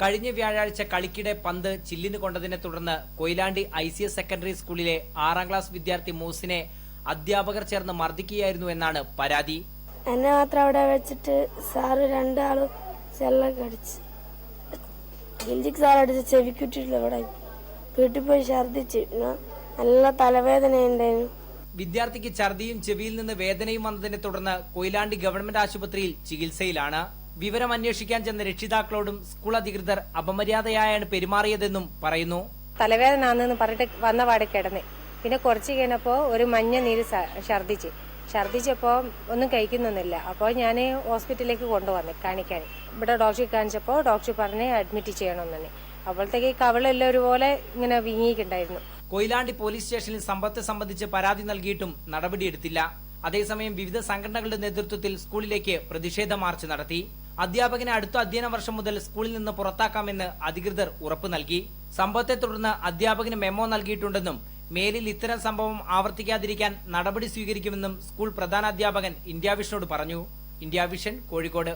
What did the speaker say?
കഴിഞ്ഞ വ്യാഴാഴ്ച കളിക്കിടെ പന്ത് ചില്ലിന് കൊണ്ടതിനെ തുടർന്ന് Koyilandy I C S secondary സ്കൂളിലെ ആറാം ക്ലാസ് വിദ്യാർത്ഥി മൂസിനെ അധ്യാപകർ ചേർന്ന് മർദ്ദിക്കുകയായിരുന്നു എന്നാണ് പരാതി. എന്നെ മാത്രം അവിടെ വെച്ചിട്ട് സാറ് രണ്ടാളും ചെല്ലൊക്കെ അടിച്ച്. ഗിൽജിക്ക് സാർ അടിച്ച് ചെവിക്കുറ്റില്ല ഇവിടെ. വീട്ടിൽ പോയി ഛർദിച്ച് നല്ല തലവേദന ഉണ്ടായിരുന്നു. വിദ്യാർത്ഥിക്ക് ഛർദിയും ചെവിയിൽ നിന്ന് വേദനയും വന്നതിനെ തുടർന്ന് കൊയിലാണ്ടി ഗവൺമെന്റ് ആശുപത്രിയിൽ ചികിത്സയിലാണ്. വിവരം അന്വേഷിക്കാൻ ചെന്ന രക്ഷിതാക്കളോടും സ്കൂൾ അധികൃതർ അപമര്യാദയായാണ് പെരുമാറിയതെന്നും പറയുന്നു. തലവേദന ആണെന്ന് പറഞ്ഞിട്ട് വന്ന പാടെ കിടന്നെ. പിന്നെ കുറച്ച് കഴിഞ്ഞപ്പോ ഒരു മഞ്ഞ നീര് ഛർദിച്ച് ഛർദിച്ചപ്പോ ഒന്നും കഴിക്കുന്നൊന്നുമില്ല. അപ്പോൾ ഞാൻ ഹോസ്പിറ്റലിലേക്ക് കൊണ്ടുവന്നു കാണിക്കാൻ. ഇവിടെ ഡോക്ടറെ കാണിച്ചപ്പോൾ ഡോക്ടർ പറഞ്ഞ് അഡ്മിറ്റ് ചെയ്യണം ചെയ്യണമെന്നു. അപ്പോഴത്തേക്ക് കവളെല്ലാം ഒരുപോലെ ഇങ്ങനെ വീങ്ങിയിട്ടുണ്ടായിരുന്നു. കൊയിലാണ്ടി പോലീസ് സ്റ്റേഷനിൽ സമ്പത്ത് സംബന്ധിച്ച് പരാതി നൽകിയിട്ടും നടപടിയെടുത്തില്ല. അതേസമയം വിവിധ സംഘടനകളുടെ നേതൃത്വത്തിൽ സ്കൂളിലേക്ക് പ്രതിഷേധ മാർച്ച് നടത്തി. അധ്യാപകനെ അടുത്ത അധ്യയന വർഷം മുതൽ സ്കൂളിൽ നിന്ന് പുറത്താക്കാമെന്ന് അധികൃതർ ഉറപ്പു നൽകി. സംഭവത്തെ തുടർന്ന് അധ്യാപകന് മെമ്മോ നൽകിയിട്ടുണ്ടെന്നും മേലിൽ ഇത്തരം സംഭവം ആവർത്തിക്കാതിരിക്കാൻ നടപടി സ്വീകരിക്കുമെന്നും സ്കൂൾ പ്രധാനാധ്യാപകൻ ഇന്ത്യാവിഷനോട് പറഞ്ഞു. ഇന്ത്യാവിഷൻ കോഴിക്കോട്.